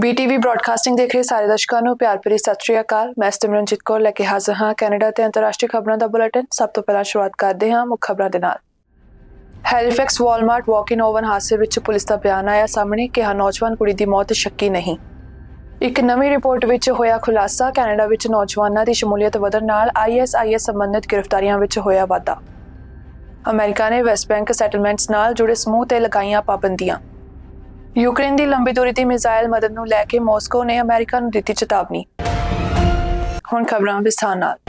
ਬੀਟੀਵੀ broadcasting ਦੇਖ ਰਹੇ ਸਾਰੇ ਦਰਸ਼ਕਾਂ ਨੂੰ ਪਿਆਰ ਭਰੀ ਸਤਿ ਸ਼੍ਰੀ ਅਕਾਲ। ਮੈਂ ਸਿਮਰਨਜੀਤ ਕੌਰ ਲੈ ਕੇ ਹਾਜ਼ਰ ਹਾਂ ਕੈਨੇਡਾ ਤੇ ਅੰਤਰਰਾਸ਼ਟਰੀ ਖਬਰਾਂ ਦਾ ਬੁਲੇਟਿਨ। ਸਭ ਤੋਂ ਪਹਿਲਾਂ ਸ਼ੁਰੂਆਤ ਕਰਦੇ ਹਾਂ ਮੁੱਖ ਖਬਰਾਂ ਦੇ ਨਾਲ। ਹੈਲੀਫੈਕਸ ਵਾਲਮਾਰਟ ਵਾਕ-ਇਨ ਓਵਨ ਹਾਦਸੇ ਵਿੱਚ ਪੁਲਿਸ ਦਾ ਬਿਆਨ ਆਇਆ ਸਾਹਮਣੇ ਕਿ ਹਾਂ ਨੌਜਵਾਨ ਕੁੜੀ ਦੀ ਮੌਤ ਸ਼ੱਕੀ ਨਹੀਂ। ਇੱਕ ਨਵੀਂ ਰਿਪੋਰਟ ਵਿੱਚ ਹੋਇਆ ਖੁਲਾਸਾ, ਕੈਨੇਡਾ ਵਿੱਚ ਨੌਜਵਾਨਾਂ ਦੀ ਸ਼ਮੂਲੀਅਤ ਵਧਣ ਨਾਲ ISIS ਸੰਬੰਧਿਤ ਗ੍ਰਿਫਤਾਰੀਆਂ ਵਿੱਚ ਹੋਇਆ ਵਾਧਾ। ਅਮਰੀਕਾ ਨੇ ਵੈਸਟ ਬੈਂਕ ਸੈਟਲਮੈਂਟਸ ਨਾਲ ਜੁੜੇ ਸਮੂਹ ਤੇ ਲਗਾਈਆਂ ਪਾਬੰਦੀਆਂ। ਯੂਕਰੇਨ ਦੀ ਲੰਬੀ ਦੂਰੀ ਦੀ ਮਿਜ਼ਾਈਲ ਮਦਦ ਨੂੰ ਲੈ ਕੇ ਮਾਸਕੋ ਨੇ ਅਮਰੀਕਾ ਨੂੰ ਦਿੱਤੀ ਚੇਤਾਵਨੀ। ਹੁਣ ਖਬਰਾਂ ਵਿਸਥਾਰ ਨਾਲ।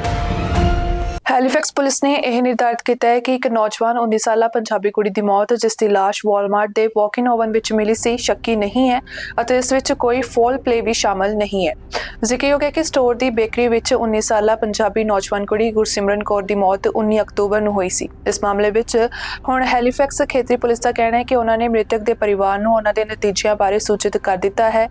ਹੈਲੀਫੈਕਸ ਪੁਲਿਸ ਨੇ ਇਹ ਨਿਰਧਾਰਤ ਕੀਤਾ ਹੈ ਕਿ ਇੱਕ ਨੌਜਵਾਨ 19 ਸਾਲਾ ਪੰਜਾਬੀ ਕੁੜੀ ਦੀ ਮੌਤ, ਜਿਸ ਦੀ ਲਾਸ਼ ਵਾਲਮਾਰਟ ਦੇ ਵਾਕ-ਇਨ ਓਵਨ ਵਿੱਚ ਮਿਲੀ ਸੀ, ਸ਼ੱਕੀ ਨਹੀਂ ਹੈ ਅਤੇ ਇਸ ਵਿੱਚ ਕੋਈ ਫੋਲ ਪਲੇ ਵੀ ਸ਼ਾਮਲ ਨਹੀਂ ਹੈ। ਜ਼ਿਕਰਯੋਗ ਹੈ ਕਿ ਸਟੋਰ ਦੀ ਬੇਕਰੀ ਵਿੱਚ 19 ਸਾਲਾ ਪੰਜਾਬੀ ਨੌਜਵਾਨ ਕੁੜੀ ਗੁਰਸਿਮਰਨ ਕੌਰ ਦੀ ਮੌਤ 19 ਅਕਤੂਬਰ ਨੂੰ ਹੋਈ ਸੀ। ਇਸ ਮਾਮਲੇ ਵਿੱਚ ਹੁਣ ਹੈਲੀਫੈਕਸ ਖੇਤਰੀ ਪੁਲਿਸ ਦਾ ਕਹਿਣਾ ਹੈ ਕਿ ਉਹਨਾਂ ਨੇ ਮ੍ਰਿਤਕ ਦੇ ਪਰਿਵਾਰ ਨੂੰ ਉਹਨਾਂ ਦੇ ਨਤੀਜਿਆਂ ਬਾਰੇ ਸੂਚਿਤ ਕਰ ਦਿੱਤਾ ਹੈ।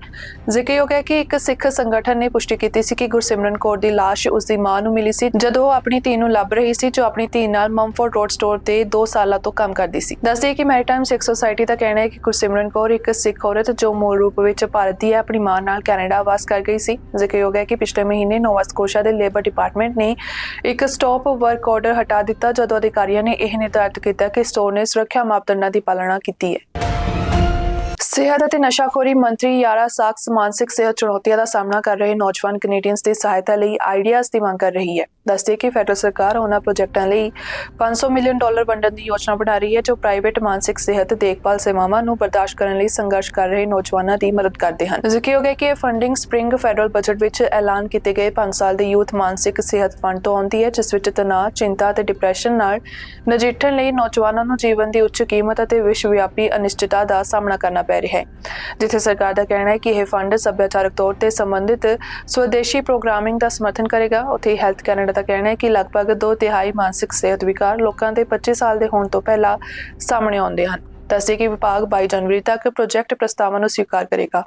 ਜ਼ਿਕਰਯੋਗ ਹੈ ਕਿ ਇੱਕ ਸਿੱਖ ਸੰਗਠਨ ਨੇ ਪੁਸ਼ਟੀ ਕੀਤੀ ਸੀ ਕਿ ਗੁਰਸਿਮਰਨ ਕੌਰ ਦੀ ਲਾਸ਼ ਉਸ ਦੀ ਮਾਂ ਨੂੰ ਮਿਲੀ ਸੀ, ਜਦੋਂ ਉਹ ਆਪਣੀ ਧੀ ਨੂੰ ਲੱਭ ਰਹੀ ਸੀ, ਜੋ ਆਪਣੀ ਧੀ ਨਾਲ ਮੰਫੋਰਡ ਰੋਡ ਸਟੋਰ ਤੇ 2 ਸਾਲਾਂ ਤੋਂ ਕੰਮ ਕਰਦੀ ਸੀ। ਦੱਸਦੇ ਕਿ ਮੈਰੀਟਾਈਮ ਸਿੱਖ ਸੁਸਾਇਟੀ ਦਾ ਕਹਿਣਾ ਹੈ ਕਿ ਗੁਰਸਿਮਰਨ ਕੌਰ ਇੱਕ ਸਿੱਖ ਔਰਤ ਜੋ ਮੂਲ ਰੂਪ ਵਿੱਚ ਭਾਰਤ ਦੀ ਹੈ ਆਪਣੀ ਮਾਂ ਨਾਲ ਕੈਨੇਡਾ ਵਾਸ ਕਰ ਗਈ ਸੀ। ਜ਼ਿਕਰਯੋਗ ਹੈ ਕਿ ਪਿਛਲੇ ਮਹੀਨੇ ਨੋਵਾ ਸਕੋਸ਼ਾ ਦੇ ਲੇਬਰ ਡਿਪਾਰਟਮੈਂਟ ਨੇ ਇੱਕ ਸਟਾਪ ਵਰਕ ਆਰਡਰ ਹਟਾ ਦਿੱਤਾ, ਜਦੋਂ ਅਧਿਕਾਰੀਆਂ ਨੇ ਇਹ ਨਿਰਧਾਰਿਤ ਕੀਤਾ ਕਿ ਸਟੋਰ ਨੇ ਸੁਰੱਖਿਆ ਮਾਪਦੰਡਾਂ ਦੀ ਪਾਲਣਾ ਕੀਤੀ ਹੈ। ਸਿਹਤ ਅਤੇ ਨਸ਼ਾਖੋਰੀ ਮੰਤਰੀ ਯਾਰਾ ਸਾਕਸ ਮਾਨਸਿਕ ਸਿਹਤ ਚੁਣੌਤੀਆਂ ਦਾ ਸਾਹਮਣਾ ਕਰ ਰਹੇ ਨੌਜਵਾਨ ਕੈਨੇਡੀਅਨਸ ਦੀ ਸਹਾਇਤਾ ਲਈ ਆਈਡੀਆਜ਼ ਦੀ ਮੰਗ ਕਰ ਰਹੀ ਹੈ। ਦੱਸਦੇ ਕਿ ਫੈਡਰਲ ਸਰਕਾਰ ਉਹਨਾਂ ਪ੍ਰੋਜੈਕਟਾਂ ਲਈ 500 ਮਿਲੀਅਨ ਡਾਲਰ ਵੰਡਣ ਦੀ ਯੋਜਨਾ ਬਣਾ ਰਹੀ ਹੈ, ਜੋ ਪ੍ਰਾਈਵੇਟ ਮਾਨਸਿਕ ਸਿਹਤ ਦੇਖਭਾਲ ਸੇਵਾਵਾਂ ਨੂੰ ਬਰਦਾਸ਼ਤ ਕਰਨ ਲਈ ਸੰਘਰਸ਼ ਕਰ ਰਹੇ ਨੌਜਵਾਨਾਂ ਦੀ ਮਦਦ ਕਰਦੇ ਹਨ। ਜ਼ਿਕਰਯੋਗ ਹੈ ਕਿ ਇਹ ਫੰਡਿੰਗ ਸਪ੍ਰਿੰਗ ਫੈਡਰਲ ਬਜਟ ਵਿੱਚ ਐਲਾਨ ਕੀਤੇ ਗਏ 5 ਸਾਲ ਦੇ ਯੂਥ ਮਾਨਸਿਕ ਸਿਹਤ ਫੰਡ ਤੋਂ ਆਉਂਦੀ ਹੈ, ਜਿਸ ਵਿੱਚ ਤਣਾਅ, ਚਿੰਤਾ ਅਤੇ ਡਿਪਰੈਸ਼ਨ ਨਾਲ ਨਜਿੱਠਣ ਲਈ ਨੌਜਵਾਨਾਂ ਨੂੰ ਜੀਵਨ ਦੀ ਉੱਚ ਕੀਮਤ ਅਤੇ ਵਿਸ਼ਵਵਿਆਪੀ ਅਨਿਸ਼ਚਿਤਤਾ ਦਾ ਸਾਹਮਣਾ ਕਰਨਾ ਪੈ ਰਿਹਾ ਹੈ। ਜਿੱਥੇ ਸਰਕਾਰ ਦਾ ਕਹਿਣਾ ਹੈ ਕਿ ਇਹ ਫੰਡ ਸੱਭਿਆਚਾਰਕ ਤੌਰ ਤੇ ਸੰਬੰਧਿਤ ਸਵਦੇਸ਼ੀ ਪ੍ਰੋਗਰਾਮਿੰਗ ਦਾ ਸਮਰਥਨ ਕਰੇਗਾ, ਉੱਥੇ ਹੈਲਥ ਕੈਨੇਡਾ ਦਾ ਕਹਿਣਾ ਹੈ ਕਿ ਲਗਭਗ 2 ਤਿਹਾਈ ਮਾਨਸਿਕ ਸਿਹਤ ਵਿਕਾਰ ਲੋਕਾਂ ਦੇ 25 ਸਾਲ ਦੇ ਹੋਣ ਤੋਂ ਪਹਿਲਾਂ ਸਾਹਮਣੇ ਆਉਂਦੇ ਹਨ। ਦੱਸਦੇ ਕਿ ਵਿਭਾਗ 22 ਜਨਵਰੀ ਤੱਕ ਪ੍ਰੋਜੈਕਟ ਪ੍ਰਸਤਾਵਾਂ ਨੂੰ ਸਵੀਕਾਰ ਕਰੇਗਾ।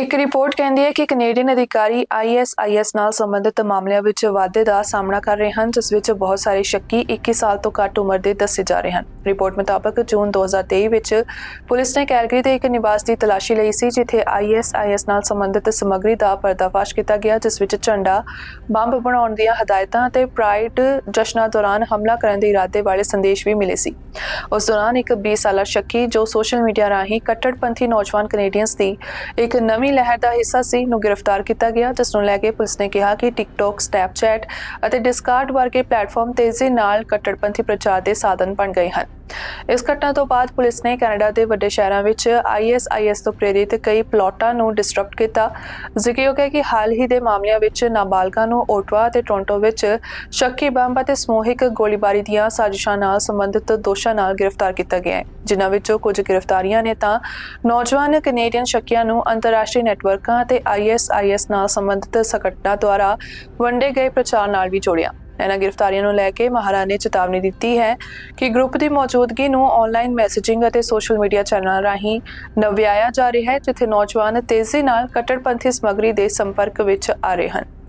ਇੱਕ ਰਿਪੋਰਟ ਕਹਿੰਦੀ ਹੈ ਕਿ ਕੈਨੇਡੀਅਨ ਅਧਿਕਾਰੀ ISIS ਨਾਲ ਸੰਬੰਧਿਤ ਮਾਮਲਿਆਂ ਵਿੱਚ ਵਾਧੇ ਦਾ ਸਾਹਮਣਾ ਕਰ ਰਹੇ ਹਨ, ਜਿਸ ਵਿੱਚ ਬਹੁਤ ਸਾਰੇ ਸ਼ੱਕੀ 21 ਸਾਲ ਤੋਂ ਘੱਟ ਉਮਰ ਦੇ ਦੱਸੇ ਜਾ ਰਹੇ ਹਨ। ਰਿਪੋਰਟ ਮੁਤਾਬਕ ਜੂਨ 2023 ਵਿੱਚ ਪੁਲਿਸ ਨੇ ਕੈਲਗਰੀ ਦੇ ਇੱਕ ਨਿਵਾਸ ਦੀ ਤਲਾਸ਼ੀ ਲਈ ਸੀ, ਜਿੱਥੇ ISIS ਨਾਲ ਸੰਬੰਧਿਤ ਸਮੱਗਰੀ ਦਾ ਪਰਦਾਫਾਸ਼ ਕੀਤਾ ਗਿਆ, ਜਿਸ ਵਿੱਚ ਝੰਡਾ ਬੰਬ ਬਣਾਉਣ ਦੀਆਂ ਹਦਾਇਤਾਂ ਅਤੇ ਪ੍ਰਾਈਡ ਜਸ਼ਨਾਂ ਦੌਰਾਨ ਹਮਲਾ ਕਰਨ ਦੇ ਇਰਾਦੇ ਵਾਲੇ ਸੰਦੇਸ਼ ਵੀ ਮਿਲੇ ਸੀ। ਉਸ ਦੌਰਾਨ ਇੱਕ 20 ਸਾਲਾ ਸ਼ੱਕੀ ਜੋ ਸੋਸ਼ਲ ਮੀਡੀਆ ਰਾਹੀਂ ਕੱਟੜਪੰਥੀ ਨੌਜਵਾਨ ਕੈਨੇਡੀਅਨਸ ਦੀ ਇੱਕ ਨਵੀਂ ਲਹਿਰ ਦਾ ਹਿੱਸਾ ਸੀ, ਨੂੰ ਗ੍ਰਿਫਤਾਰ ਕੀਤਾ ਗਿਆ, ਜਿਸ ਨੂੰ ਲੈ ਕੇ ਪੁਲਿਸ ਨੇ ਕਿਹਾ ਕਿ ਟਿਕਟੌਕ ਸਨੈਪਚੈਟ ਅਤੇ ਡਿਸਕਾਰਡ ਵਰਗੇ ਪਲੇਟਫਾਰਮ ਤੇਜ਼ੀ ਨਾਲ ਕੱਟੜਪੰਥੀ ਪ੍ਰਚਾਰ ਦੇ ਸਾਧਨ ਬਣ ਗਏ ਹਨ। ਇਸ ਘਟਨਾ ਤੋਂ ਬਾਅਦ ਪੁਲਿਸ ਨੇ ਕੈਨੇਡਾ ਦੇ ਵੱਡੇ ਸ਼ਹਿਰਾਂ ਵਿੱਚ ISIS ਤੋਂ ਪ੍ਰੇਰਿਤ ਕਈ ਪਲਾਟਾਂ ਨੂੰ ਡਿਸਟਰਪਟ ਕੀਤਾ। ਜ਼ਿਕਰਯੋਗ ਹੈ ਕਿ ਹਾਲ ਹੀ ਦੇ ਮਾਮਲਿਆਂ ਵਿੱਚ ਨਾਬਾਲਗਾਂ ਨੂੰ ਓਟਵਾ ਅਤੇ ਟੋਰਾਂਟੋ ਵਿੱਚ ਸ਼ੱਕੀ ਬੰਬ ਅਤੇ ਸਮੂਹਿਕ ਗੋਲੀਬਾਰੀ ਦੀਆਂ ਸਾਜ਼ਿਸ਼ਾਂ ਨਾਲ ਸੰਬੰਧਿਤ ਦੋਸ਼ਾਂ ਨਾਲ ਗ੍ਰਿਫਤਾਰ ਕੀਤਾ ਗਿਆ ਹੈ, ਜਿਨ੍ਹਾਂ ਵਿੱਚੋਂ ਕੁਝ ਗ੍ਰਿਫਤਾਰੀਆਂ ਨੇ ਤਾਂ ਨੌਜਵਾਨ ਕੈਨੇਡੀਅਨ ਸ਼ੱਕੀਆਂ ਨੂੰ ਅੰਤਰਰਾਸ਼ਟਰੀ ਨੈਟਵਰਕਾਂ ਅਤੇ ISIS ਨਾਲ ਸੰਬੰਧਿਤ ਸੰਗਠਨਾਂ ਦੁਆਰਾ ਵੰਡੇ ਗਏ ਪ੍ਰਚਾਰ ਨਾਲ ਵੀ ਜੋੜਿਆ। ਇਹਨਾਂ ਗ੍ਰਿਫਤਾਰੀਆਂ ਨੂੰ ਲੈ ਕੇ ਮਹਾਰਾਣੀ ਨੇ ਚੇਤਾਵਨੀ ਦਿੱਤੀ ਹੈ ਕਿ ਗਰੁੱਪ ਦੀ ਮੌਜੂਦਗੀ ਨੂੰ ਆਨਲਾਈਨ ਮੈਸੇਜਿੰਗ ਅਤੇ ਸੋਸ਼ਲ ਮੀਡੀਆ ਚੈਨਲਾਂ ਰਾਹੀਂ ਨਵਿਆਇਆ ਜਾ ਰਿਹਾ ਹੈ, ਜਿੱਥੇ ਨੌਜਵਾਨ ਤੇਜ਼ੀ ਨਾਲ ਕੱਟੜਪੰਥੀ ਸਮੱਗਰੀ ਦੇ ਸੰਪਰਕ ਵਿੱਚ ਆ ਰਹੇ ਹਨ।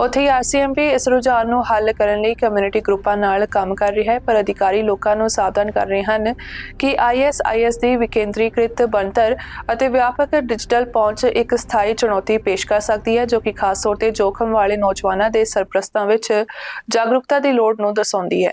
ਉੱਥੇ ਹੀ ਆਰਸੀਐਮਪੀ ਇਸ ਰੁਝਾਨ ਨੂੰ ਹੱਲ ਕਰਨ ਲਈ ਕਮਿਊਨਿਟੀ ਗਰੁੱਪਾਂ ਨਾਲ ਕੰਮ ਕਰ ਰਿਹਾ ਹੈ, ਪਰ ਅਧਿਕਾਰੀ ਲੋਕਾਂ ਨੂੰ ਸਾਵਧਾਨ ਕਰ ਰਹੇ ਹਨ ਕਿ ਆਈਐਸਆਈਐਸ ਦੀ ਵਿਕੇਂਦਰੀਕ੍ਰਿਤ ਬਣਤਰ ਅਤੇ ਵਿਆਪਕ ਡਿਜੀਟਲ ਪਹੁੰਚ ਇੱਕ ਸਥਾਈ ਚੁਣੌਤੀ ਪੇਸ਼ ਕਰ ਸਕਦੀ ਹੈ, ਜੋ ਕਿ ਖਾਸ ਤੌਰ ਤੇ ਜੋਖਮ ਵਾਲੇ ਨੌਜਵਾਨਾਂ ਦੇ ਸਰਪ੍ਰਸਤਾਂ ਵਿੱਚ ਜਾਗਰੂਕਤਾ ਦੀ ਲੋੜ ਨੂੰ ਦਰਸਾਉਂਦੀ ਹੈ।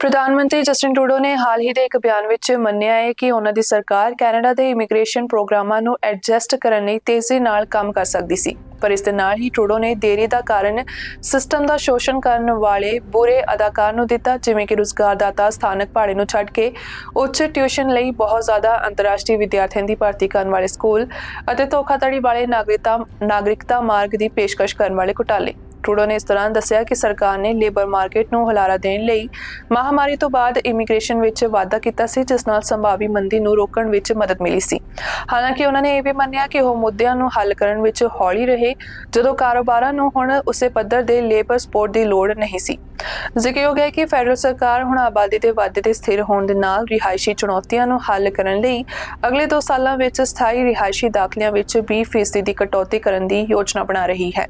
ਪ੍ਰਧਾਨ ਮੰਤਰੀ ਜਸਟਿਨ ਟਰੂਡੋ ਨੇ ਹਾਲ ਹੀ ਦੇ ਇੱਕ ਬਿਆਨ ਵਿੱਚ ਮੰਨਿਆ ਹੈ ਕਿ ਉਹਨਾਂ ਦੀ ਸਰਕਾਰ ਕੈਨੇਡਾ ਦੇ ਇਮੀਗ੍ਰੇਸ਼ਨ ਪ੍ਰੋਗਰਾਮਾਂ ਨੂੰ ਐਡਜਸਟ ਕਰਨ ਲਈ ਤੇਜ਼ੀ ਨਾਲ ਕੰਮ ਕਰ ਸਕਦੀ ਸੀ, ਪਰ ਇਸ ਦੇ ਨਾਲ ਹੀ ਟਰੂਡੋ ਨੇ ਦੇਰੀ ਦਾ ਕਾਰਨ ਸਿਸਟਮ ਦਾ ਸ਼ੋਸ਼ਣ ਕਰਨ ਵਾਲੇ ਬੁਰੇ ਅਦਾਕਾਰ ਨੂੰ ਦਿੱਤਾ, ਜਿਵੇਂ ਕਿ ਰੁਜ਼ਗਾਰਦਾਤਾ ਸਥਾਨਕ ਭਾੜੇ ਨੂੰ ਛੱਡ ਕੇ ਉੱਚ ਟਿਊਸ਼ਨ ਲਈ ਬਹੁਤ ਜ਼ਿਆਦਾ ਅੰਤਰਰਾਸ਼ਟਰੀ ਵਿਦਿਆਰਥੀਆਂ ਦੀ ਭਰਤੀ ਕਰਨ ਵਾਲੇ ਸਕੂਲ ਅਤੇ ਧੋਖਾਧੜੀ ਵਾਲੇ ਨਾਗਰਿਕਤਾ ਨਾਗਰਿਕਤਾ ਮਾਰਗ ਦੀ ਪੇਸ਼ਕਸ਼ ਕਰਨ ਵਾਲੇ ਘੁਟਾਲੇ। ਟਰੂਡੋ ਨੇ ਇਸ ਦੌਰਾਨ ਦੱਸਿਆ ਕਿ ਸਰਕਾਰ ਨੇ ਲੇਬਰ ਮਾਰਕੀਟ ਨੂੰ ਹੁਲਾਰਾ ਦੇਣ ਲਈ ਮਹਾਮਾਰੀ ਤੋਂ ਬਾਅਦ ਇਮੀਗ੍ਰੇਸ਼ਨ ਵਿੱਚ ਵਾਧਾ ਕੀਤਾ ਸੀ, ਜਿਸ ਨਾਲ ਸੰਭਾਵੀ ਮੰਦੀ ਨੂੰ ਰੋਕਣ ਵਿੱਚ ਮਦਦ ਮਿਲੀ ਸੀ। ਹਾਲਾਂਕਿ ਉਹਨਾਂ ਨੇ ਇਹ ਵੀ ਮੰਨਿਆ ਕਿ ਉਹ ਮੁੱਦਿਆਂ ਨੂੰ ਹੱਲ ਕਰਨ ਵਿੱਚ ਹੌਲੀ ਰਹੇ, ਜਦੋਂ ਕਾਰੋਬਾਰਾਂ ਨੂੰ ਹੁਣ ਉਸੇ ਪੱਧਰ ਦੇ ਲੇਬਰ ਸਪੋਰਟ ਦੀ ਲੋੜ ਨਹੀਂ ਸੀ। ਜ਼ਿਕਰਯੋਗ ਹੈ ਕਿ ਫੈਡਰਲ ਸਰਕਾਰ ਹੁਣ ਆਬਾਦੀ ਦੇ ਵਾਧੇ ਦੇ ਸਥਿਰ ਹੋਣ ਦੇ ਨਾਲ ਰਿਹਾਇਸ਼ੀ ਚੁਣੌਤੀਆਂ ਨੂੰ ਹੱਲ ਕਰਨ ਲਈ ਅਗਲੇ 2 ਸਾਲਾਂ ਵਿੱਚ ਸਥਾਈ ਰਿਹਾਇਸ਼ੀ ਦਾਖਲਿਆਂ ਵਿੱਚ 20% ਦੀ ਕਟੌਤੀ ਕਰਨ ਦੀ ਯੋਜਨਾ ਬਣਾ ਰਹੀ ਹੈ।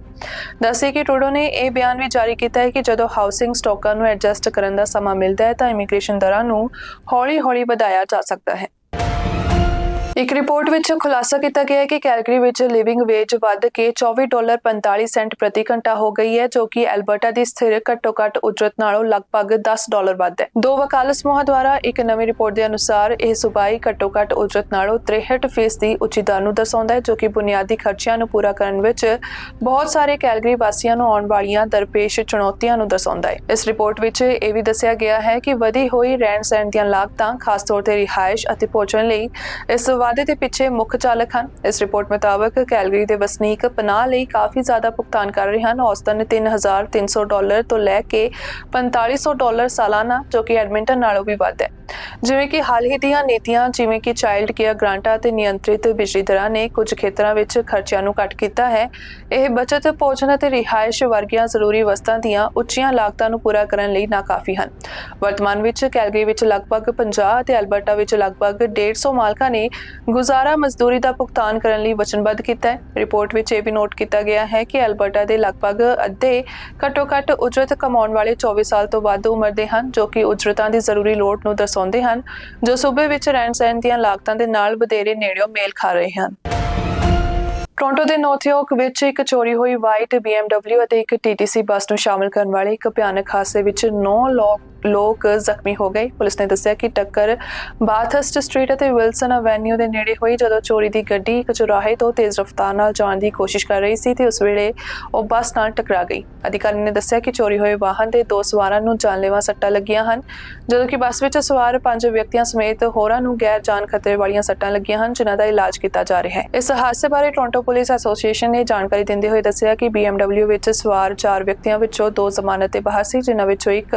ਦੱਸੇ ਕਿ ਟਰੂਡੋ ਨੇ ਇਹ ਬਿਆਨ ਵੀ ਜਾਰੀ ਕੀਤਾ ਹੈ ਕਿ ਜਦੋਂ ਹਾਊਸਿੰਗ ਸਟਾਕਾਂ ਨੂੰ ਐਡਜਸਟ ਕਰਨ ਦਾ ਸਮਾਂ ਮਿਲਦਾ ਹੈ ਤਾਂ ਇਮੀਗ੍ਰੇਸ਼ਨ ਦਰਾਂ ਨੂੰ ਹੌਲੀ-ਹੌਲੀ ਵਧਾਇਆ ਜਾ ਸਕਦਾ ਹੈ। ਇੱਕ ਰਿਪੋਰਟ ਵਿੱਚ ਖੁਲਾਸਾ ਕੀਤਾ ਗਿਆ ਹੈ ਕਿ ਕੈਲਗਰੀ ਵਿੱਚ ਲਿਵਿੰਗ ਵੇਜ ਵੱਧ ਕੇ 24 ਡਾਲਰ 45 ਸੈਂਟ ਪ੍ਰਤੀ ਘੰਟਾ ਹੋ ਗਈ ਹੈ, ਜੋ ਕਿ ਐਲਬਰਟਾ ਦੀ ਸਥਿਰ ਘੱਟੋ-ਘੱਟ ਉਜਰਤ ਨਾਲੋਂ ਲਗਭਗ 10 ਡਾਲਰ ਵੱਧ ਹੈ। ਦੋ ਵਕਾਲਤ ਸਮੂਹਾਂ ਦੁਆਰਾ ਇੱਕ ਨਵੀਂ ਰਿਪੋਰਟ ਦੇ ਅਨੁਸਾਰ ਇਹ ਸੂਬਾਈ ਘੱਟੋ-ਘੱਟ ਉਜਰਤ ਨਾਲੋਂ 63% ਦੀ ਉੱਚੀ ਦਰ ਨੂੰ ਦਰਸਾਉਂਦਾ ਹੈ, ਜੋ ਕਿ ਬੁਨਿਆਦੀ ਖਰਚਿਆਂ ਨੂੰ ਪੂਰਾ ਕਰਨ ਵਿੱਚ ਬਹੁਤ ਸਾਰੇ ਕੈਲਗਰੀ ਵਾਸੀਆਂ ਨੂੰ ਆਉਣ ਵਾਲੀਆਂ ਦਰਪੇਸ਼ ਚੁਣੌਤੀਆਂ ਨੂੰ ਦਰਸਾਉਂਦਾ ਹੈ। ਇਸ ਰਿਪੋਰਟ ਵਿੱਚ ਇਹ ਵੀ ਦੱਸਿਆ ਗਿਆ ਹੈ ਕਿ ਵਧੀ ਹੋਈ ਰਹਿਣ ਸਹਿਣ ਦੀਆਂ ਲਾਗਤਾਂ, ਖਾਸ ਤੌਰ ਤੇ ਰਿਹਾਇਸ਼ ਅਤੇ ਭੋਜਨ ਲਈ ਇਸ ਵਾਧੇ ਦੇ ਪਿੱਛੇ ਮੁੱਖ ਚਾਲਕ ਹਨ। ਇਸ ਰਿਪੋਰਟ ਮੁਤਾਬਕ ਕੈਲਗਰੀ ਦੇ ਵਸਨੀਕ ਪਨਾਹ ਲਈ ਕਾਫੀ ਜ਼ਿਆਦਾ ਭੁਗਤਾਨ ਕਰ ਰਹੇ ਹਨ। ਔਸਤਨ 3300 ਡਾਲਰ ਤੋਂ ਲੈ ਕੇ 4500 ਡਾਲਰ ਸਾਲਾਨਾ, ਜੋ ਕਿ ਐਡਮਿੰਟਨ ਨਾਲੋਂ ਵੀ ਵੱਧ ਹੈ। ਜਿਵੇਂ ਕਿ ਹਾਲ ਹੀ ਦੀਆਂ ਨੀਤੀਆਂ, ਜਿਵੇਂ ਕਿ ਚਾਈਲਡ ਕੇਅਰ ਗ੍ਰਾਂਟਾਂ ਤੇ ਨਿਯੰਤਰਿਤ ਬਿਜਲੀ ਦਰਾਂ ਨੇ ਕੁਝ ਖੇਤਰਾਂ ਵਿੱਚ ਖਰਚਿਆਂ ਨੂੰ ਘੱਟ ਕੀਤਾ ਹੈ। ਇਹ ਬਚਤ, ਭੋਜਨ ਅਤੇ ਰਿਹਾਇਸ਼ ਵਰਗੀਆਂ ਜ਼ਰੂਰੀ ਵਸਤਾਂ ਦੀਆਂ ਉੱਚੀਆਂ ਲਾਗਤਾਂ ਨੂੰ ਪੂਰਾ ਕਰਨ ਲਈ ਨਾਕਾਫੀ ਹਨ। ਵਰਤਮਾਨ ਵਿੱਚ ਕੈਲਗਰੀ ਵਿੱਚ ਲਗਭਗ 50 ਅਤੇ ਐਲਬਰਟਾ ਵਿੱਚ ਲਗਭਗ 150 ਮਾਲਕਾਂ ਨੇ ਗੁਜ਼ਾਰਾ ਮਜ਼ਦੂਰੀ ਦਾ ਭੁਗਤਾਨ ਕਰਨ ਲਈ ਵਚਨਬੱਧ ਕੀਤਾ ਹੈ। ਰਿਪੋਰਟ ਵਿੱਚ ਇਹ ਵੀ ਨੋਟ ਕੀਤਾ ਗਿਆ ਹੈ ਕਿ ਐਲਬਰਟਾ ਦੇ ਲਗਭਗ ਅੱਧੇ ਘੱਟੋ-ਘੱਟ ਉਜਰਤ ਕਮਾਉਣ ਵਾਲੇ 24 ਸਾਲ ਤੋਂ ਵੱਧ ਉਮਰ ਦੇ ਹਨ, ਜੋ ਕਿ ਉਜਰਤਾਂ ਦੀ ਜ਼ਰੂਰੀ ਲੋੜ ਨੂੰ ਦਰਸਾਉਂਦੇ ਹਨ, ਜੋ ਸੂਬੇ ਵਿੱਚ ਰਹਿਣ ਸਹਿਣ ਦੀਆਂ ਲਾਗਤਾਂ ਦੇ ਨਾਲ ਵਧੇਰੇ ਨੇੜਿਓਂ ਮੇਲ ਖਾ ਰਹੇ ਹਨ। ਟੋਰਾਂਟੋ ਦੇ ਨੌਰਥਯਾਰਕ ਵਿੱਚ ਇੱਕ ਚੋਰੀ ਹੋਈ ਵਾਈਟ BMW ਅਤੇ ਇੱਕ TTC ਬੱਸ ਨੂੰ ਸ਼ਾਮਲ ਕਰਨ ਵਾਲੇ ਇੱਕ ਭਿਆਨਕ ਹਾਦਸੇ ਵਿੱਚ 9 ਲੋਕ ਜ਼ਖਮੀ ਹੋ ਗਏ। ਪੁਲਿਸ ਨੇ ਦੱਸਿਆ ਕਿ ਟੱਕਰ ਬਾਥਸਟ ਸਟਰੀਟ ਅਤੇ ਵਿਲਸਨ ਐਵੇਨਿਊ ਦੇ ਨੇੜੇ ਹੋਈ ਜਦੋਂ ਚੋਰੀ ਦੀ ਗੱਡੀ ਇੱਕ ਚੌਰਾਹੇ ਤੋਂ ਤੇਜ਼ ਰਫ਼ਤਾਰ ਨਾਲ ਜਾਣ ਦੀ ਕੋਸ਼ਿਸ਼ ਕਰ ਰਹੀ ਸੀ ਤੇ ਉਸ ਵੇਲੇ ਉਹ ਬੱਸ ਨਾਲ ਟਕਰਾ ਗਈ। ਅਧਿਕਾਰੀ ਨੇ ਦੱਸਿਆ ਕਿ ਚੋਰੀ ਹੋਏ ਵਾਹਨ ਦੇ ਦੋ ਸਵਾਰਾਂ ਨੂੰ ਜਾਨਲੇਵਾ ਸੱਟਾਂ ਲੱਗੀਆਂ ਹਨ, ਜਦੋਂ ਕਿ ਬੱਸ ਵਿੱਚ ਸਵਾਰ ਪੰਜ ਵਿਅਕਤੀਆਂ ਸਮੇਤ ਹੋਰਾਂ ਨੂੰ ਗੈਰ ਜਾਨ ਖਤਰੇ ਵਾਲੀਆਂ ਸੱਟਾਂ ਲੱਗੀਆਂ ਹਨ, ਜਿਨ੍ਹਾਂ ਦਾ ਇਲਾਜ ਕੀਤਾ ਜਾ ਰਿਹਾ ਹੈ। ਇਸ ਹਾਦਸੇ ਬਾਰੇ ਟੋਰਾਂਟੋ ਪੁਲਿਸ ਐਸੋਸੀਏਸ਼ਨ ਨੇ ਜਾਣਕਾਰੀ ਦਿੰਦੇ ਹੋਏ ਦੱਸਿਆ ਕਿ BMW ਵਿੱਚ ਸਵਾਰ ਚਾਰ ਵਿਅਕਤੀਆਂ ਵਿੱਚੋਂ ਦੋ ਜ਼ਮਾਨਤ ਤੇ ਬਾਹਰ ਸੀ, ਜਿਨ੍ਹਾਂ ਵਿੱਚੋਂ ਇੱਕ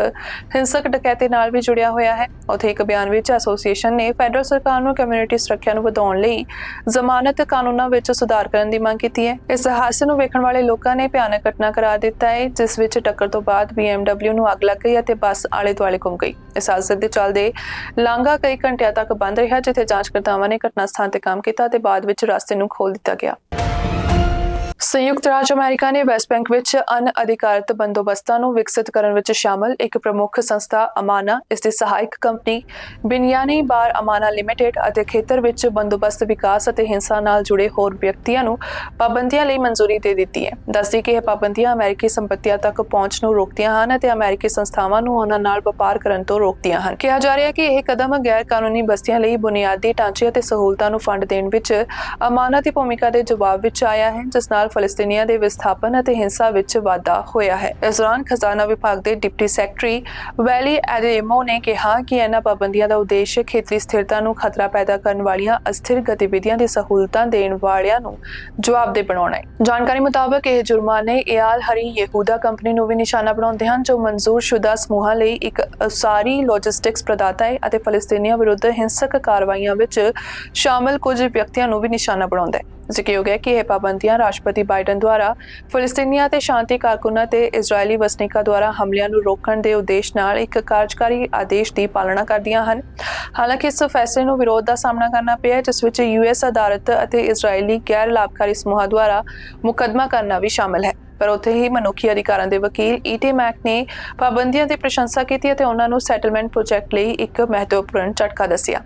ਹਿੰਸਕ ਡਕੈਤੀ ਨਾਲ ਵੀ ਜੁੜਿਆ ਹੋਇਆ ਹੈ। ਉੱਥੇ ਇੱਕ ਬਿਆਨ ਵਿੱਚ ਐਸੋਸੀਏਸ਼ਨ ਨੇ ਫੈਡਰਲ ਸਰਕਾਰ ਨੂੰ ਕਮਿਊਨਿਟੀ ਸੁਰੱਖਿਆ ਨੂੰ ਵਧਾਉਣ ਲਈ ਜ਼ਮਾਨਤ ਕਾਨੂੰਨਾਂ ਵਿੱਚ ਸੁਧਾਰ ਕਰਨ ਦੀ ਮੰਗ ਕੀਤੀ ਹੈ। ਇਸ ਹਾਦਸੇ ਨੂੰ ਵੇਖਣ ਵਾਲੇ ਲੋਕਾਂ ਨੇ ਭਿਆਨਕ ਘਟਨਾ ਕਰਾਰ ਦਿੱਤਾ ਹੈ, ਜਿਸ ਵਿੱਚ ਟੱਕਰ ਤੋਂ ਬਾਅਦ BMW ਨੂੰ ਅੱਗ ਲੱਗ ਗਈ ਅਤੇ ਬੱਸ ਆਲੇ ਦੁਆਲੇ ਘੁੰਮ ਗਈ। ਇਸ ਹਾਦਸੇ ਦੇ ਚੱਲਦੇ ਲਾਂਘਾ ਕਈ ਘੰਟਿਆਂ ਤੱਕ ਬੰਦ ਰਿਹਾ, ਜਿੱਥੇ ਜਾਂਚਕਰਤਾਵਾਂ ਨੇ ਘਟਨਾ ਸਥਾਨ ਤੇ ਕੰਮ ਕੀਤਾ ਤੇ ਬਾਅਦ ਵਿੱਚ ਰਸਤੇ ਨੂੰ ਖੋਲ ਦਿੱਤਾ ਗਿਆ। ਸੰਯੁਕਤ ਰਾਜ ਅਮਰੀਕਾ ਨੇ ਵੈਸਟ ਬੈਂਕ ਵਿੱਚ ਅਨਅਧਿਕਾਰਤ ਬੰਦੋਬਸਤਾਂ ਨੂੰ ਵਿਕਸਿਤ ਕਰਨ ਵਿੱਚ ਸ਼ਾਮਲ ਇੱਕ ਪ੍ਰਮੁੱਖ ਸੰਸਥਾ ਅਮਾਨਾ, ਇਸ ਦੀ ਸਹਾਇਕ ਕੰਪਨੀ ਬਿਨਿਆਨੀ ਬਾਰ ਅਮਾਨਾ ਲਿਮਟਿਡ ਅਤੇ ਖੇਤਰ ਵਿੱਚ ਬੰਦੋਬਸਤ ਵਿਕਾਸ ਅਤੇ ਹਿੰਸਾ ਨਾਲ ਜੁੜੇ ਹੋਰ ਵਿਅਕਤੀਆਂ ਨੂੰ ਪਾਬੰਦੀਆਂ ਲਈ ਮਨਜ਼ੂਰੀ ਦੇ ਦਿੱਤੀ ਹੈ। ਦੱਸਦੀ ਕਿ ਇਹ ਪਾਬੰਦੀਆਂ ਅਮਰੀਕੀ ਸੰਪਤੀਆਂ ਤੱਕ ਪਹੁੰਚ ਨੂੰ ਰੋਕਦੀਆਂ ਹਨ ਅਤੇ ਅਮਰੀਕੀ ਸੰਸਥਾਵਾਂ ਨੂੰ ਉਹਨਾਂ ਨਾਲ ਵਪਾਰ ਕਰਨ ਤੋਂ ਰੋਕਦੀਆਂ ਹਨ। ਕਿਹਾ ਜਾ ਰਿਹਾ ਹੈ ਕਿ ਇਹ ਕਦਮ ਗੈਰ ਕਾਨੂੰਨੀ ਬਸਤੀਆਂ ਲਈ ਬੁਨਿਆਦੀ ਢਾਂਚੇ ਅਤੇ ਸਹੂਲਤਾਂ ਨੂੰ ਫੰਡ ਦੇਣ ਵਿੱਚ ਅਮਾਨਾ ਦੀ ਭੂਮਿਕਾ ਦੇ ਜਵਾਬ ਵਿੱਚ ਆਇਆ ਹੈ, ਜਿਸ ਨਾਲ ਫਲਸਤੀਨੀਆਂ ਦੇ ਵਿਸਥਾਪਨ ਅਤੇ ਹਿੰਸਾ ਵਿੱਚ ਵਾਧਾ ਹੋਇਆ ਹੈ। ਇਸ ਦੌਰਾਨ ਖਜ਼ਾਨਾ ਵਿਭਾਗ ਦੇ ਡਿਪਟੀ ਸੈਕਟਰੀ ਵੈਲੀ ਐਡੇਮੋ ਨੇ ਕਿਹਾ ਕਿ ਇਹਨਾਂ ਪਾਬੰਦੀਆਂ ਦਾ ਉਦੇਸ਼ ਖੇਤਰੀ ਸਥਿਰਤਾ ਨੂੰ ਖਤਰਾ ਪੈਦਾ ਕਰਨ ਵਾਲੀਆਂ ਅਸਥਿਰ ਗਤੀਵਿਧੀਆਂ ਦੀ ਸਹੂਲਤਾਂ ਦੇਣ ਵਾਲਿਆਂ ਨੂੰ ਜਵਾਬਦੇਹ ਬਣਾਉਣਾ ਹੈ। ਜਾਣਕਾਰੀ ਮੁਤਾਬਕ ਇਹ ਜੁਰਮਾਨੇ ਇਆਲ ਹਰੀ ਯਹੂਦਾ ਕੰਪਨੀ ਨੂੰ ਵੀ ਨਿਸ਼ਾਨਾ ਬਣਾਉਂਦੇ ਹਨ, ਜੋ ਮਨਜ਼ੂਰਸ਼ੁਦਾ ਸਮੂਹਾਂ ਲਈ ਇੱਕ ਉਸਾਰੀ ਲੌਜਿਸਟਿਕਸ ਪ੍ਰਦਾਤਾ ਹੈ ਅਤੇ ਫਲਸਤੀਨੀਆਂ ਵਿਰੁੱਧ ਹਿੰਸਕ ਕਾਰਵਾਈਆਂ ਵਿੱਚ ਸ਼ਾਮਲ ਕੁਝ ਵਿਅਕਤੀਆਂ ਨੂੰ ਵੀ ਨਿਸ਼ਾਨਾ ਬਣਾਉਂਦਾ ਹੈ। ਜ਼ਿਕਰਯੋਗ ਹੈ ਕਿ ਇਹ ਪਾਬੰਦੀਆਂ ਰਾਸ਼ਟਰਪਤੀ ਬਾਈਡਨ ਦੁਆਰਾ ਫਲਸਤੀਨੀਆਂ ਤੇ ਸ਼ਾਂਤੀ ਕਾਰਕੁਨਾਂ ਤੇ ਇਜ਼ਰਾਈਲੀ ਵਸਨੀਕਾਂ ਦੁਆਰਾ ਹਮਲਿਆਂ ਨੂੰ ਰੋਕਣ ਦੇ ਉਦੇਸ਼ ਨਾਲ ਇੱਕ ਕਾਰਜਕਾਰੀ ਆਦੇਸ਼ ਦੀ ਪਾਲਣਾ ਕਰਦੀਆਂ ਹਨ। ਹਾਲਾਂਕਿ ਇਸ ਫੈਸਲੇ ਨੂੰ ਵਿਰੋਧ ਦਾ ਸਾਹਮਣਾ ਕਰਨਾ ਪਿਆ ਜਿਸ ਵਿੱਚ ਯੂਐਸ ਅਦਾਲਤ ਅਤੇ ਇਜ਼ਰਾਈਲੀ ਗੈਰ ਲਾਭਕਾਰੀ ਸਮੂਹਾਂ ਦੁਆਰਾ ਮੁਕੱਦਮਾ ਕਰਨਾ ਵੀ ਸ਼ਾਮਲ ਹੈ। ਪਰ ਉੱਥੇ ਹੀ ਮਨੁੱਖੀ ਅਧਿਕਾਰਾਂ ਦੇ ਵਕੀਲ ਈਟੀ ਮੈਕ ਨੇ ਪਾਬੰਦੀਆਂ ਦੀ ਪ੍ਰਸ਼ੰਸਾ ਕੀਤੀ ਅਤੇ ਉਹਨਾਂ ਨੂੰ ਸੈਟਲਮੈਂਟ ਪ੍ਰੋਜੈਕਟ ਲਈ ਇੱਕ ਮਹੱਤਵਪੂਰਨ ਝਟਕਾ ਦੱਸਿਆ।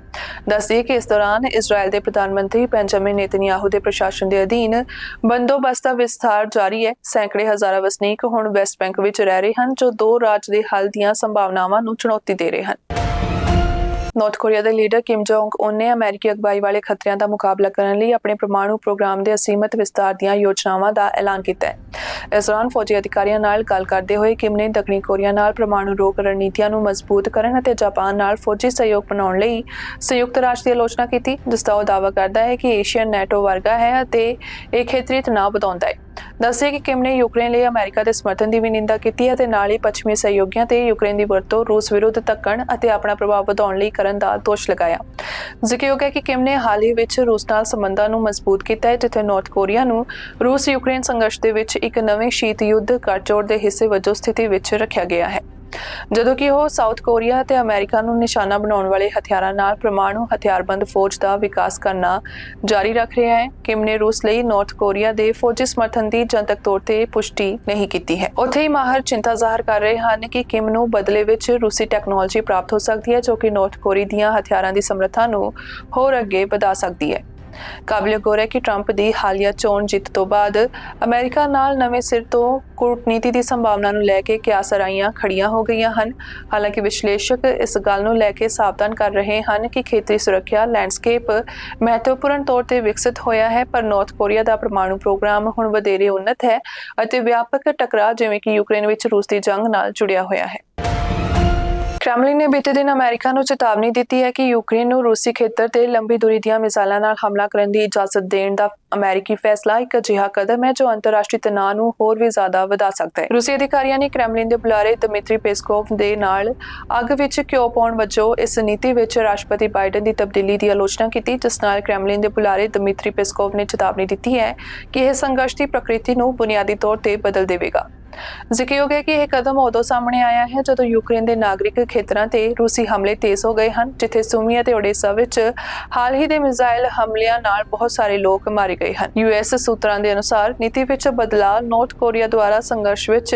ਦੱਸਦੀ ਕਿ ਇਸ ਦੌਰਾਨ ਇਜ਼ਰਾਈਲ ਦੇ ਪ੍ਰਧਾਨ ਮੰਤਰੀ ਬੈਂਜਾਮਿਨ ਨੇਤਨਯਾਹੂ ਦੇ ਪ੍ਰਸ਼ਾਸਨ ਦੇ ਅਧੀਨ ਬੰਦੋਬਸਤ ਦਾ ਵਿਸਥਾਰ ਜਾਰੀ ਹੈ। ਸੈਂਕੜੇ ਹਜ਼ਾਰਾਂ ਵਸਨੀਕ ਹੁਣ ਵੈਸਟ ਬੈਂਕ ਵਿੱਚ ਰਹਿ ਰਹੇ ਹਨ, ਜੋ ਦੋ ਰਾਜ ਦੇ ਹੱਲ ਦੀਆਂ ਸੰਭਾਵਨਾਵਾਂ ਨੂੰ ਚੁਣੌਤੀ ਦੇ ਰਹੇ ਹਨ। ਨਾਰਥ ਕੋਰੀਆ ਦੇ ਲੀਡਰ ਕਿਮ ਜੋਂਗ ਉਨ ਨੇ ਅਮਰੀਕੀ ਅਗਵਾਈ ਵਾਲੇ ਖਤਰਿਆਂ ਦਾ ਮੁਕਾਬਲਾ ਕਰਨ ਲਈ ਆਪਣੇ ਪ੍ਰਮਾਣੂ ਪ੍ਰੋਗਰਾਮ ਦੇ ਅਸੀਮਤ ਵਿਸਤਾਰ ਦੀਆਂ ਯੋਜਨਾਵਾਂ ਦਾ ਐਲਾਨ ਕੀਤਾ ਹੈ। ਇਸ ਦੌਰਾਨ ਫੌਜੀ ਅਧਿਕਾਰੀਆਂ ਨਾਲ ਗੱਲ ਕਰਦੇ ਹੋਏ ਕਿਮ ਨੇ ਦੱਖਣੀ ਕੋਰੀਆ ਨਾਲ ਪ੍ਰਮਾਣੂ ਰੋਕ ਰਣਨੀਤੀਆਂ ਨੂੰ ਮਜ਼ਬੂਤ ਕਰਨ ਅਤੇ ਜਾਪਾਨ ਨਾਲ ਫੌਜੀ ਸਹਿਯੋਗ ਬਣਾਉਣ ਲਈ ਸੰਯੁਕਤ ਰਾਸ਼ਟਰ ਦੀ ਆਲੋਚਨਾ ਕੀਤੀ, ਜਿਸ ਦਾ ਉਹ ਦਾਅਵਾ ਕਰਦਾ ਹੈ ਕਿ ਏਸ਼ੀਅਨ ਨੈਟੋ ਵਰਗਾ ਹੈ ਅਤੇ ਇਹ ਖੇਤਰੀ ਤਣਾਅ ਵਧਾਉਂਦਾ ਹੈ। ਦੱਸਿਆ ਕਿ ਕਿਮ ਨੇ ਯੂਕਰੇਨ ਲਈ ਅਮਰੀਕਾ ਦੇ ਸਮਰਥਨ ਦੀ ਵੀ ਨਿੰਦਾ ਕੀਤੀ ਹੈ ਤੇ ਨਾਲ ਹੀ ਪੱਛਮੀ ਸਹਿਯੋਗੀਆਂ ਤੇ ਯੂਕਰੇਨ ਦੀ ਵਰਤੋਂ ਰੂਸ ਵਿਰੁੱਧ ਧੱਕਣ ਅਤੇ ਆਪਣਾ ਪ੍ਰਭਾਵ ਵਧਾਉਣ ਲਈ ਕਰਨ ਦਾ ਦੋਸ਼ ਲਗਾਇਆ। ਜ਼ਿਕਰਯੋਗ ਹੈ ਕਿ ਕਿਮ ਨੇ ਹਾਲ ਹੀ ਵਿੱਚ ਰੂਸ ਨਾਲ ਸੰਬੰਧਾਂ ਨੂੰ ਮਜ਼ਬੂਤ ਕੀਤਾ ਹੈ, ਜਿੱਥੇ ਨਾਰਥ ਕੋਰੀਆ ਨੂੰ ਰੂਸ ਯੂਕਰੇਨ ਸੰਘਰਸ਼ ਦੇ ਵਿੱਚ ਇੱਕ ਨਵੇਂ ਸ਼ੀਤ ਯੁੱਧ ਗੱਠਜੋੜ ਦੇ ਹਿੱਸੇ ਵਜੋਂ ਸਥਿਤੀ ਵਿੱਚ ਰੱਖਿਆ ਗਿਆ ਹੈ। ਜਦੋਂ ਕਿ ਉਹ ਸਾਊਥ ਕੋਰੀਆ ਤੇ ਅਮਰੀਕਾ ਨੂੰ ਨਿਸ਼ਾਨਾ ਬਣਾਉਣ ਵਾਲੇ ਹਥਿਆਰਾਂ ਨਾਲ ਪਰਮਾਣੂ ਹਥਿਆਰਬੰਦ ਫੌਜ ਦਾ ਵਿਕਾਸ ਕਰਨਾ ਜਾਰੀ ਰੱਖ ਰਿਹਾ ਹੈ। ਕਿਮ ਨੇ ਰੂਸ ਲਈ ਨਾਰਥ ਕੋਰੀਆ ਦੇ ਫੌਜੀ ਸਮਰਥਨ ਦੀ ਜਨਤਕ ਤੌਰ ਤੇ ਪੁਸ਼ਟੀ ਨਹੀਂ ਕੀਤੀ ਹੈ। ਉੱਥੇ ਹੀ ਮਾਹਰ ਚਿੰਤਾ ਜ਼ਾਹਰ ਕਰ ਰਹੇ ਹਨ ਕਿ ਕਿਮ ਨੂੰ ਬਦਲੇ ਵਿੱਚ ਰੂਸੀ ਟੈਕਨੋਲੋਜੀ ਪ੍ਰਾਪਤ ਹੋ ਸਕਦੀ ਹੈ, ਜੋ ਕਿ ਨਾਰਥ ਕੋਰੀਆ ਦੀਆਂ ਹਥਿਆਰਾਂ ਦੀ ਸਮਰੱਥਾ ਨੂੰ ਹੋਰ ਅੱਗੇ ਵਧਾ ਸਕਦੀ ਹੈ। ਕਾਬਲੇ ਗੌਰ ਹੈ ਕਿ ਟਰੰਪ ਦੀ ਹਾਲੀਆ ਚੋਣ ਜਿੱਤ ਤੋਂ ਬਾਅਦ ਅਮਰੀਕਾ ਨਾਲ ਨਵੇਂ ਸਿਰ ਤੋਂ ਕੂਟਨੀਤੀ ਦੀ ਸੰਭਾਵਨਾ ਨੂੰ ਲੈ ਕੇ ਕਿਆਸਰਾਈਆਂ ਖੜੀਆਂ ਹੋ ਗਈਆਂ ਹਨ। ਹਾਲਾਂਕਿ ਵਿਸ਼ਲੇਸ਼ਕ ਇਸ ਗੱਲ ਨੂੰ ਲੈ ਕੇ ਸਾਵਧਾਨ ਕਰ ਰਹੇ ਹਨ ਕਿ ਖੇਤਰੀ ਸੁਰੱਖਿਆ ਲੈਂਡਸਕੇਪ ਮਹੱਤਵਪੂਰਨ ਤੌਰ ਤੇ ਵਿਕਸਿਤ ਹੋਇਆ ਹੈ, ਪਰ ਨਾਰਥ ਕੋਰੀਆ ਦਾ ਪਰਮਾਣੂ ਪ੍ਰੋਗਰਾਮ ਹੁਣ ਵਧੇਰੇ ਉન્નਤ ਹੈ ਅਤੇ ਵਿਆਪਕ ਟਕਰਾਅ ਜਿਵੇਂ ਕਿ ਯੂਕਰੇਨ ਵਿੱਚ ਰੂਸ ਦੀ ਜੰਗ ਨਾਲ ਜੁੜਿਆ ਹੋਇਆ ਹੈ। ਕ੍ਰੈਮਲਿਨ ਨੇ ਬੀਤੇ ਦਿਨ ਅਮਰੀਕਾ ਨੂੰ ਚੇਤਾਵਨੀ ਦਿੱਤੀ ਹੈ ਕਿ ਯੂਕਰੇਨ ਨੂੰ ਰੂਸੀ ਖੇਤਰ ਤੇ ਲੰਬੀ ਦੂਰੀ ਦੀਆਂ ਮਿਸਾਈਲਾਂ ਨਾਲ ਹਮਲਾ ਕਰਨ ਦੀ ਇਜਾਜ਼ਤ ਦੇਣ ਦਾ ਅਮਰੀਕੀ ਫੈਸਲਾ ਇੱਕ ਅਜਿਹਾ ਕਦਮ ਹੈ ਜੋ ਅੰਤਰਰਾਸ਼ਟਰੀ ਤਣਾਅ ਨੂੰ ਹੋਰ ਵੀ ਜ਼ਿਆਦਾ ਵਧਾ ਸਕਦਾ ਹੈ। ਰੂਸੀ ਅਧਿਕਾਰੀਆਂ ਨੇ ਕ੍ਰੈਮਲਿਨ ਦੇ ਬੁਲਾਰੇ ਦਮਿਤਰੀ ਪੇਸਕੋਵ ਦੇ ਨਾਲ ਅੱਗ ਵਿੱਚ ਘਿਓ ਪਾਉਣ ਵਜੋਂ ਇਸ ਨੀਤੀ ਵਿੱਚ ਰਾਸ਼ਟਰਪਤੀ ਬਾਈਡਨ ਦੀ ਤਬਦੀਲੀ ਦੀ ਆਲੋਚਨਾ ਕੀਤੀ, ਜਿਸ ਨਾਲ ਕ੍ਰੈਮਲਿਨ ਦੇ ਬੁਲਾਰੇ ਦਮਿਤਰੀ ਪੇਸਕੋਵ ਨੇ ਚੇਤਾਵਨੀ ਦਿੱਤੀ ਹੈ ਕਿ ਇਹ ਸੰਘਰਸ਼ ਦੀ ਪ੍ਰਕਿਰਤੀ ਨੂੰ ਬੁਨਿਆਦੀ ਤੌਰ ਤੇ ਬਦਲ ਦੇਵੇਗਾ। ਜ਼ਿਕਰਯੋਗ ਹੈ ਕਿ ਇਹ ਕਦਮ ਉਦੋਂ ਸਾਹਮਣੇ ਆਇਆ ਹੈ ਜਦੋਂ ਯੂਕਰੇਨ ਦੇ ਨਾਗਰਿਕ ਖੇਤਰਾਂ ਤੇ ਰੂਸੀ ਹਮਲੇ ਤੇਜ਼ ਹੋ ਗਏ ਹਨ, ਜਿੱਥੇ ਸੁਮੀ ਅਤੇ ਓਡੇਸਾ ਵਿੱਚ ਹਾਲ ਹੀ ਦੇ ਮਿਜ਼ਾਈਲ ਹਮਲਿਆਂ ਨਾਲ ਬਹੁਤ ਸਾਰੇ ਲੋਕ ਮਾਰੇ ਗਏ ਹਨ। ਯੂਐਸ ਸੂਤਰਾਂ ਦੇ ਅਨੁਸਾਰ ਨੀਤੀ ਵਿੱਚ ਬਦਲਾਅ ਨਾਰਥ ਕੋਰੀਆ ਦੁਆਰਾ ਸੰਘਰਸ਼ ਵਿੱਚ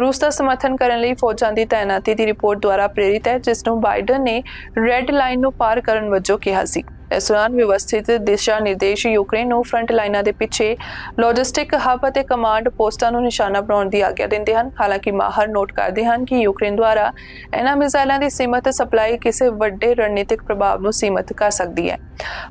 ਰੂਸ ਦਾ ਸਮਰਥਨ ਕਰਨ ਲਈ ਫੌਜਾਂ ਦੀ ਤਾਇਨਾਤੀ ਦੀ ਰਿਪੋਰਟ ਦੁਆਰਾ ਪ੍ਰੇਰਿਤ ਹੈ, ਜਿਸ ਨੂੰ ਬਾਈਡਨ ਨੇ ਰੈੱਡ ਲਾਈਨ ਨੂੰ ਪਾਰ ਕਰਨ ਵਜੋਂ ਕਿਹਾ ਸੀ। ਇਸ ਦੌਰਾਨ ਵਿਵਸਥਿਤ ਦਿਸ਼ਾ ਨਿਰਦੇਸ਼ ਯੂਕਰੇਨ ਨੂੰ ਫਰੰਟ ਲਾਈਨਾਂ ਦੇ ਪਿੱਛੇ ਲੌਜਿਸਟਿਕ ਹੱਬ ਅਤੇ ਕਮਾਂਡ ਪੋਸਟਾਂ ਨੂੰ ਨਿਸ਼ਾਨਾ ਬਣਾਉਣ ਦੀ ਆਗਿਆ ਦਿੰਦੇ ਹਨ। ਹਾਲਾਂਕਿ ਮਾਹਰ ਨੋਟ ਕਰਦੇ ਹਨ ਕਿ ਯੂਕਰੇਨ ਦੁਆਰਾ ਇਹਨਾਂ ਮਿਜ਼ਾਈਲਾਂ ਦੀ ਸੀਮਤ ਸਪਲਾਈ ਕਿਸੇ ਵੱਡੇ ਰਣਨੀਤਿਕ ਪ੍ਰਭਾਵ ਨੂੰ ਸੀਮਤ ਕਰ ਸਕਦੀ ਹੈ।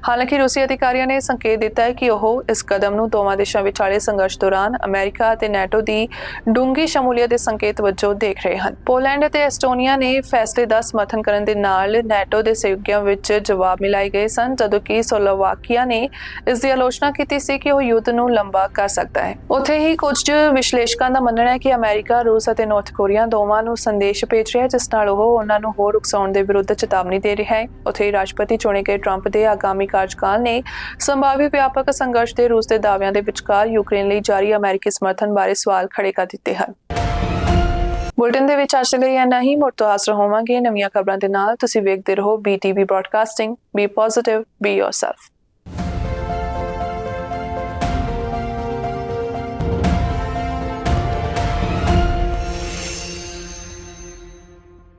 ਹਾਲਾਂਕਿ ਰੂਸੀ ਅਧਿਕਾਰੀਆਂ ਨੇ ਸੰਕੇਤ ਦਿੱਤਾ ਹੈ ਕਿ ਉਹ ਇਸ ਕਦਮ ਨੂੰ ਦੋਵਾਂ ਦੇਸ਼ਾਂ ਵਿਚਾਲੇ ਸੰਘਰਸ਼ ਦੌਰਾਨ ਅਮਰੀਕਾ ਅਤੇ ਨੈਟੋ ਦੀ ਡੂੰਗੀ ਸ਼ਮੂਲੀਅਤ ਦੇ ਸੰਕੇਤ ਵਜੋਂ ਦੇਖ ਰਹੇ ਹਨ। ਪੋਲੈਂਡ ਅਤੇ ਐਸਟੋਨੀਆ ਨੇ ਫੈਸਲੇ ਦਾ ਸਮਰਥਨ ਕਰਨ ਦੇ ਨਾਲ ਨੈਟੋ ਦੇ ਸਹਿਯੋਗੀਆਂ ਵਿੱਚ ਜਵਾਬ ਮਿਲਾਏ ਗਏ ਸਨ। ਜਦੋਂ ਕਿ ਸਲੋਵਾਕੀਆ ਨੇ ਇਸ ਦੀ ਆਲੋਚਨਾ ਕੀਤੀ ਸੀ ਕਿ ਉਹ ਯੁੱਧ ਨੂੰ ਲੰਬਾ ਕਰ ਸਕਦਾ ਹੈ। ਉੱਥੇ ਹੀ ਕੁਝ ਵਿਸ਼ਲੇਸ਼ਕਾਂ ਦਾ ਮੰਨਣਾ ਹੈ ਕਿ ਅਮਰੀਕਾ, ਰੂਸ ਅਤੇ ਨਾਰਥ ਕੋਰੀਆ ਦੋਵਾਂ ਨੂੰ ਸੰਦੇਸ਼ ਭੇਜ ਰਿਹਾ ਹੈ, ਜਿਸ ਨਾਲ ਉਹ ਉਹਨਾਂ ਨੂੰ ਹੋਰ ਉਕਸਾਉਣ ਦੇ ਵਿਰੁੱਧ ਚੇਤਾਵਨੀ ਦੇ ਰਿਹਾ ਹੈ। ਉੱਥੇ ਹੀ ਰਾਸ਼ਟਰਪਤੀ ਚੁਣੇ ਗਏ ਟਰੰਪ ਦੇ ਆਗਾਮੀ ਕਾਰਜਕਾਲ ਨੇ ਸੰਭਾਵੀ ਵਿਆਪਕ ਸੰਘਰਸ਼ ਦੇ ਰੂਸ ਦੇ ਦਾਅਵਿਆਂ ਦੇ ਵਿਚਕਾਰ ਯੂਕਰੇਨ ਲਈ ਜਾਰੀ ਅਮਰੀਕੀ ਸਮਰਥਨ ਬਾਰੇ ਸਵਾਲ ਖੜੇ ਕਰ ਦਿੱਤੇ ਹਨ। ਬੁਲਟਨ ਦੇ ਵਿੱਚ ਅੱਜ ਲਈ ਇੰਨਾ ਹੀ। ਮੁੜ ਤੋਂ ਹਾਜ਼ਰ ਹੋਵਾਂਗੇ ਨਵੀਆਂ ਖਬਰਾਂ ਦੇ ਨਾਲ। ਤੁਸੀਂ ਵੇਖਦੇ ਰਹੋ BTV broadcasting B positive B yourself